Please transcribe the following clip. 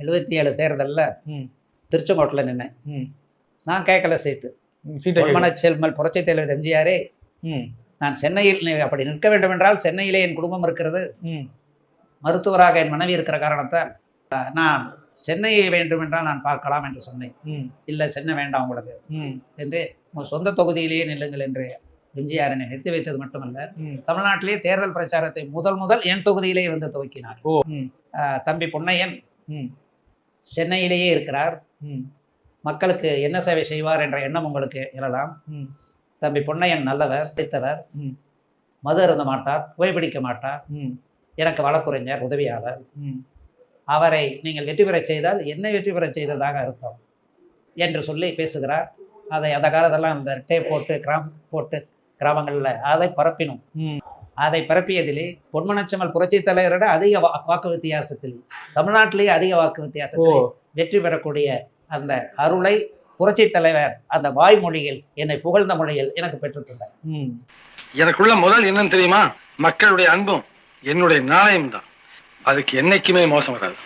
எழுபத்தி ஏழு தேர்தலில் ம். திருச்செங்கோட்டில் நின்னேன். ம். நான் கேட்கல சீட்டு. சீட்டை செல்மல் புரட்சித் தலைவர் எம்ஜிஆரே ம். நான் சென்னையில் அப்படி நிற்க வேண்டும் என்றால் சென்னையிலே என் குடும்பம் இருக்கிறது. மருத்துவராக என் மனைவி இருக்கிற காரணத்தால் நான் சென்னையை வேண்டும் என்றால் நான் பார்க்கலாம் என்று சொன்னேன். ம். இல்லை சென்னை வேண்டாம் உங்களுக்கு. ம். என்று உங்கள் சொந்த தொகுதியிலேயே நில்லுங்கள் என்று எம்ஜிஆர் என்னை நிறுத்தி வைத்தது மட்டுமல்ல ம். தமிழ்நாட்டிலே தேர்தல் பிரச்சாரத்தை முதல் முதல் என் தொகுதியிலேயே வந்து துவக்கினார். ஓ. ம் அஹ், தம்பி பொன்னையன் ம். சென்னையிலேயே இருக்கிறார். ம். மக்களுக்கு என்ன சேவை செய்வார் என்ற எண்ணம் உங்களுக்கு எழலாம். ம். தம்பி பொன்னையன் நல்லவர் பிடித்தவர். ம். மது அருந்த மாட்டார் புகைப்பிடிக்க மாட்டார். ம். எனக்கு வழக்குரைஞர் உதவியாளர். ம். அவரை நீங்கள் வெற்றி பெறச் செய்தால் என்னை வெற்றி பெறச் செய்ததாக அர்த்தம் என்று சொல்லி பேசுகிறார். அதை அந்த காலத்தெல்லாம் அந்த டேப் போட்டு கிராம் போட்டு கிராமங்களில் அதை பரப்பினோம். ம். அதை பரப்பியதிலே பொன்மனச்சமல் புரட்சித் தலைவரிட அதிக வா- வாக்கு வித்தியாசத்தில் தமிழ்நாட்டிலேயே அதிக வாக்கு வித்தியாசத்தில் வெற்றி பெறக்கூடிய அந்த அருளை புரட்சித் தலைவர் அந்த வாய்மொழியில் என்னை புகழ்ந்த மொழியில் எனக்கு பெற்றுத் தந்தார் ம். எனக்குள்ள முதல் என்னன்னு தெரியுமா? மக்களுடைய அன்பும் என்னுடைய நாணயம் தான் அதுக்கு என்னைக்குமே மோசம் வராது.